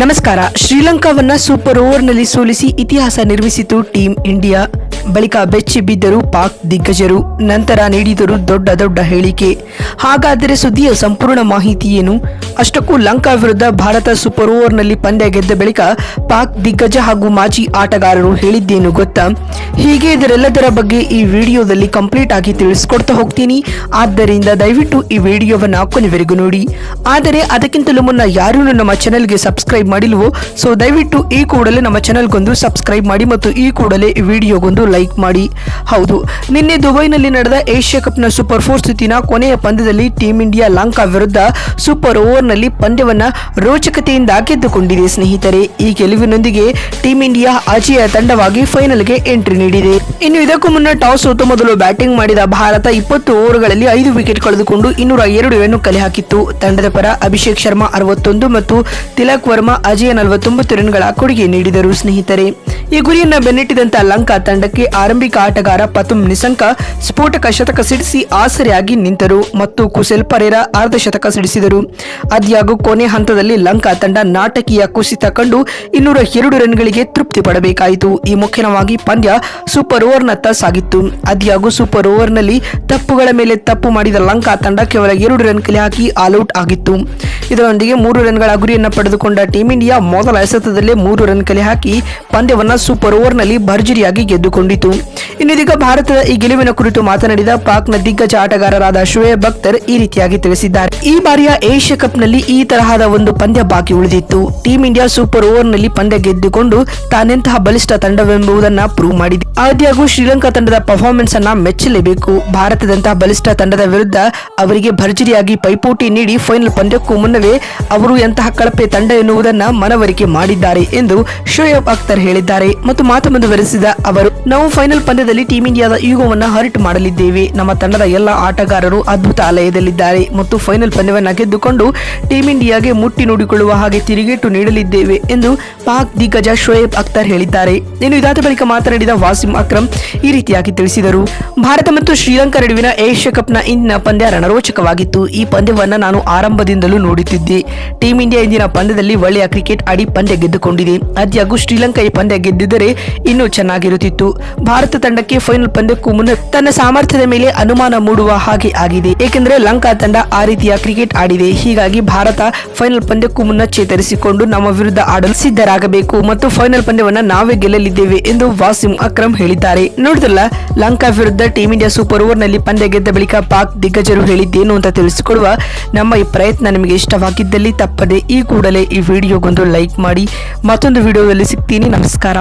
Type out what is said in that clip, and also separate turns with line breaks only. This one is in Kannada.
ನಮಸ್ಕಾರ. ಶ್ರೀಲಂಕಾವನ್ನ ಸೂಪರ್ ಓವರ್ನಲ್ಲಿ ಸೋಲಿಸಿ ಇತಿಹಾಸ ನಿರ್ಮಿಸಿತು ಟೀಂ ಇಂಡಿಯಾ. ಬಳಿಕ ಬೆಚ್ಚಿ ಬಿದ್ದರು ಪಾಕ್ ದಿಗ್ಗಜರು, ನಂತರ ನೀಡಿದರು ದೊಡ್ಡ ದೊಡ್ಡ ಹೇಳಿಕೆ. ಹಾಗಾದರೆ ಸುದ್ದಿಯ ಸಂಪೂರ್ಣ ಮಾಹಿತಿ ಏನು? ಅಷ್ಟಕ್ಕೂ ಲಂಕಾ ವಿರುದ್ಧ ಭಾರತ ಸೂಪರ್ ಓವರ್ನಲ್ಲಿ ಪಂದ್ಯ ಗೆದ್ದ ಬಳಿಕ ಪಾಕ್ ದಿಗ್ಗಜ ಹಾಗೂ ಮಾಜಿ ಆಟಗಾರರು ಹೇಳಿದ್ದೇನು ಗೊತ್ತಾ? ಹೀಗೆ ಇದರೆಲ್ಲದರ ಬಗ್ಗೆ ಈ ವಿಡಿಯೋದಲ್ಲಿ ಕಂಪ್ಲೀಟ್ ಆಗಿ ತಿಳಿಸ್ಕೊಡ್ತಾ ಹೋಗ್ತೀನಿ. ಆದ್ದರಿಂದ ದಯವಿಟ್ಟು ಈ ವಿಡಿಯೋವನ್ನು ಕೊನೆವರೆಗೂ ನೋಡಿ. ಆದರೆ ಅದಕ್ಕಿಂತಲೂ ಮುನ್ನ ಯಾರೂ ನಮ್ಮ ಚಾನೆಲ್ಗೆ ಸಬ್ಸ್ಕ್ರೈಬ್ ಮಾಡಿಲ್ವೋ? ಸೊ ದಯವಿಟ್ಟು ಈ ಕೂಡಲೇ ನಮ್ಮ ಚಾನೆಲ್ಗೊಂದು ಸಬ್ಸ್ಕ್ರೈಬ್ ಮಾಡಿ ಮತ್ತು ಈ ಕೂಡಲೇ ಈ ವಿಡಿಯೋಗೊಂದು ಲೈಕ್ ಮಾಡಿ. ಹೌದು, ನಿನ್ನೆ ದುಬೈನಲ್ಲಿ ನಡೆದ ಏಷ್ಯಾ ಕಪ್ನ ಸೂಪರ್ ಫೋರ್ ಸುತ್ತಿನ ಕೊನೆಯ ಪಂದ್ಯದಲ್ಲಿ ಟೀಂ ಇಂಡಿಯಾ ಲಂಕಾ ವಿರುದ್ಧ ಸೂಪರ್ ಓವರ್ನಲ್ಲಿ ಪಂದ್ಯವನ್ನ ರೋಚಕತೆಯಿಂದ ಗೆದ್ದುಕೊಂಡಿದೆ ಸ್ನೇಹಿತರೆ. ಈ ಗೆಲುವಿನೊಂದಿಗೆ ಟೀಂ ಇಂಡಿಯಾ ಅಜೇಯ ತಂಡವಾಗಿ ಫೈನಲ್ಗೆ ಎಂಟ್ರಿ ನೀಡಿದೆ. ಇನ್ನು ಇದಕ್ಕೂ ಮುನ್ನ ಟಾಸ್ ಸೋತು ಮೊದಲು ಬ್ಯಾಟಿಂಗ್ ಮಾಡಿದ ಭಾರತ ಇಪ್ಪತ್ತು ಓವರ್ಗಳಲ್ಲಿ ಐದು ವಿಕೆಟ್ ಕಳೆದುಕೊಂಡು ಇನ್ನೂರ ಎರಡು ರನ್ ಕಲೆ ಹಾಕಿತ್ತು. ತಂಡದ ಪರ ಅಭಿಷೇಕ್ ಶರ್ಮಾ ಅರವತ್ತೊಂದು ಮತ್ತು ತಿಲಕ್ ವರ್ಮಾ ಅಜಯ ನಲವತ್ತೊಂಬತ್ತು ರನ್ಗಳ ಕೊಡುಗೆ ನೀಡಿದರು ಸ್ನೇಹಿತರೆ. ಈ ಗುರಿಯನ್ನ ಬೆನ್ನಟ್ಟಿದಂತ ಲಂಕಾ ತಂಡಕ್ಕೆ ಆರಂಭಿಕ ಆಟಗಾರ ಪತುಮ್ ನಿಸಂಕ ಸ್ಫೋಟಕ ಶತಕ ಸಿಡಿಸಿ ಆಸರೆಯಾಗಿ ನಿಂತರು ಮತ್ತು ಕುಸೆಲ್ ಪರೇರ ಅರ್ಧ ಶತಕ ಸಿಡಿಸಿದರು. ಆದ್ಯಾಗೂ ಕೊನೆ ಹಂತದಲ್ಲಿ ಲಂಕಾ ತಂಡ ನಾಟಕೀಯ ಕುಸಿತ ಕಂಡು ಇನ್ನೂರ ಎರಡು ರನ್ಗಳಿಗೆ ತೃಪ್ತಿ ಪಡಬೇಕಾಯಿತು. ಈ ಮುಖ್ಯವಾಗಿ ಪಂದ್ಯ ಸೂಪರ್ ಓವರ್ನತ್ತ ಸಾಗಿತ್ತು. ಆದಿಯಾಗೂ ಸೂಪರ್ ಓವರ್ನಲ್ಲಿ ತಪ್ಪುಗಳ ಮೇಲೆ ತಪ್ಪು ಮಾಡಿದ ಲಂಕಾ ತಂಡ ಕೇವಲ ಎರಡು ರನ್ ಕಲೆ ಹಾಕಿ ಆಲ್ಔಟ್ ಆಗಿತ್ತು. ಇದರೊಂದಿಗೆ ಮೂರು ರನ್ಗಳ ಗುರಿಯನ್ನು ಪಡೆದುಕೊಂಡ ಟೀಂ ಇಂಡಿಯಾ ಮೊದಲ ಎಸೆತದಲ್ಲೇ ಮೂರು ರನ್ ಕಲೆ ಹಾಕಿ ಪಂದ್ಯವನ್ನು ಸೂಪರ್ ಓವರ್ನಲ್ಲಿ ಭರ್ಜರಿಯಾಗಿ ಗೆದ್ದುಕೊಂಡಿತು. ಇನ್ನಿದೀಗ ಭಾರತದ ಈ ಗೆಲುವಿನ ಕುರಿತು ಮಾತನಾಡಿದ ಪಾಕ್ನ ದಿಗ್ಗಜ ಆಟಗಾರರಾದ ಶೋಯಬ್ ಅಖ್ತರ್ ಈ ರೀತಿಯಾಗಿ ತಿಳಿಸಿದ್ದಾರೆ. ಈ ಬಾರಿಯ ಏಷ್ಯಾ ಕಪ್ನಲ್ಲಿ ಈ ತರಹದ ಒಂದು ಪಂದ್ಯ ಬಾಕಿ ಉಳಿದಿತ್ತು. ಟೀಂ ಇಂಡಿಯಾ ಸೂಪರ್ ಓವರ್ನಲ್ಲಿ ಪಂದ್ಯ ಗೆದ್ದುಕೊಂಡು ತಾನೆಂತಹ ಬಲಿಷ್ಠ ತಂಡವೆಂಬುದನ್ನ ಪ್ರೂವ್ ಮಾಡಿದೆ. ಆದ್ಯಾಗೂ ಶ್ರೀಲಂಕಾ ತಂಡದ ಪರ್ಫಾರ್ಮೆನ್ಸ್ ಅನ್ನ ಮೆಚ್ಚಲೇಬೇಕು. ಭಾರತದಂತಹ ಬಲಿಷ್ಠ ತಂಡದ ವಿರುದ್ಧ ಅವರಿಗೆ ಭರ್ಜರಿಯಾಗಿ ಪೈಪೋಟಿ ನೀಡಿ ಫೈನಲ್ ಪಂದ್ಯಕ್ಕೂ ಮುನ್ನವೇ ಅವರು ಎಂತಹ ಕಳಪೆ ತಂಡ ಎನ್ನುವುದನ್ನ ಮನವರಿಕೆ ಮಾಡಿದ್ದಾರೆ ಎಂದು ಶೋಯಬ್ ಅಖ್ತರ್ ಹೇಳಿದ್ದಾರೆ. ಮತ್ತು ಮಾತು ಮುಂದುವರೆಸಿದ ಅವರು, ನಾವು ಫೈನಲ್ ಪಂದ್ಯದಲ್ಲಿ ಟೀಂ ಇಂಡಿಯಾದ ಯುಗವನ್ನು ಹರ್ಟ್ ಮಾಡಲಿದ್ದೇವೆ. ನಮ್ಮ ತಂಡದ ಎಲ್ಲ ಆಟಗಾರರು ಅದ್ಭುತ ಆಲಯದಲ್ಲಿದ್ದಾರೆ. ಮತ್ತು ಫೈನಲ್ ಪಂದ್ಯವನ್ನ ಗೆದ್ದುಕೊಂಡು ಟೀಂ ಇಂಡಿಯಾಗೆ ಮುಟ್ಟಿ ನೋಡಿಕೊಳ್ಳುವ ಹಾಗೆ ತಿರುಗೇಟು ನೀಡಲಿದ್ದೇವೆ ಎಂದು ಪಾಕ್ ದಿಗ್ಗಜ ಶೋಯಬ್ ಅಖ್ತರ್ ಹೇಳಿದ್ದಾರೆ. ಇನ್ನು ಇದಾದ ಬಳಿಕ ಮಾತನಾಡಿದ ವಾಸಿಂ ಅಕ್ರಮ್ ಈ ರೀತಿಯಾಗಿ ತಿಳಿಸಿದರು. ಭಾರತ ಮತ್ತು ಶ್ರೀಲಂಕಾ ನಡುವಿನ ಏಷ್ಯಾ ಕಪ್ನ ಇಂದಿನ ಪಂದ್ಯ ರಣರೋಚಕವಾಗಿತ್ತು. ಈ ಪಂದ್ಯವನ್ನ ನಾನು ಆರಂಭದಿಂದಲೂ ನೋಡುತ್ತಿದ್ದೆ ಟೀಂ ಇಂಡಿಯಾ ಇಂದಿನ ಪಂದ್ಯದಲ್ಲಿ ಒಳ್ಳೆಯ ಕ್ರಿಕೆಟ್ ಆಡಿ ಪಂದ್ಯ ಗೆದ್ದುಕೊಂಡಿದೆ. ಆದ್ಯಾಗೂ ಶ್ರೀಲಂಕಾ ಈ ಪಂದ್ಯ ಗೆದ್ದಿದ್ದರೆ ಇನ್ನೂ ಚೆನ್ನಾಗಿರುತ್ತಿತ್ತು. ಭಾರತ ತಂಡಕ್ಕೆ ಫೈನಲ್ ಪಂದ್ಯಕ್ಕೂ ಮುನ್ನ ತನ್ನ ಸಾಮರ್ಥ್ಯದ ಮೇಲೆ ಅನುಮಾನ ಮೂಡುವ ಹಾಗೆ ಆಗಿದೆ. ಏಕೆಂದರೆ ಲಂಕಾ ತಂಡ ಆ ರೀತಿಯ ಕ್ರಿಕೆಟ್ ಆಡಿದೆ. ಹೀಗಾಗಿ ಭಾರತ ಫೈನಲ್ ಪಂದ್ಯಕ್ಕೂ ಮುನ್ನ ಚೇತರಿಸಿಕೊಂಡು ನಮ್ಮ ವಿರುದ್ಧ ಆಡಲು ಸಿದ್ಧರಾಗಬೇಕು ಮತ್ತು ಫೈನಲ್ ಪಂದ್ಯವನ್ನು ನಾವೇ ಗೆಲ್ಲಲಿದ್ದೇವೆ ಎಂದು ವಾಸಿಂ ಅಕ್ರಮ್ ಹೇಳಿದ್ದಾರೆ. ನೋಡಿದ್ರಲ್ಲ, ಲಂಕಾ ವಿರುದ್ಧ ಟೀಂ ಇಂಡಿಯಾ ಸೂಪರ್ ಓವರ್ನಲ್ಲಿ ಪಂದ್ಯ ಗೆದ್ದ ಬಳಿಕ ಪಾಕ್ ದಿಗ್ಗಜರು ಹೇಳಿದ್ದೇನು ಅಂತ ತಿಳಿಸಿಕೊಡುವ ನಮ್ಮ ಈ ಪ್ರಯತ್ನ ನಿಮಗೆ ಇಷ್ಟವಾಗಿದ್ದಲ್ಲಿ ತಪ್ಪದೆ ಈ ಕೂಡಲೇ ಈ ವಿಡಿಯೋಗೊಂದು ಲೈಕ್ ಮಾಡಿ ಮತ್ತೊಂದು ವಿಡಿಯೋದಲ್ಲಿ ಸಿಗ್ತೀನಿ. ನಮಸ್ಕಾರ.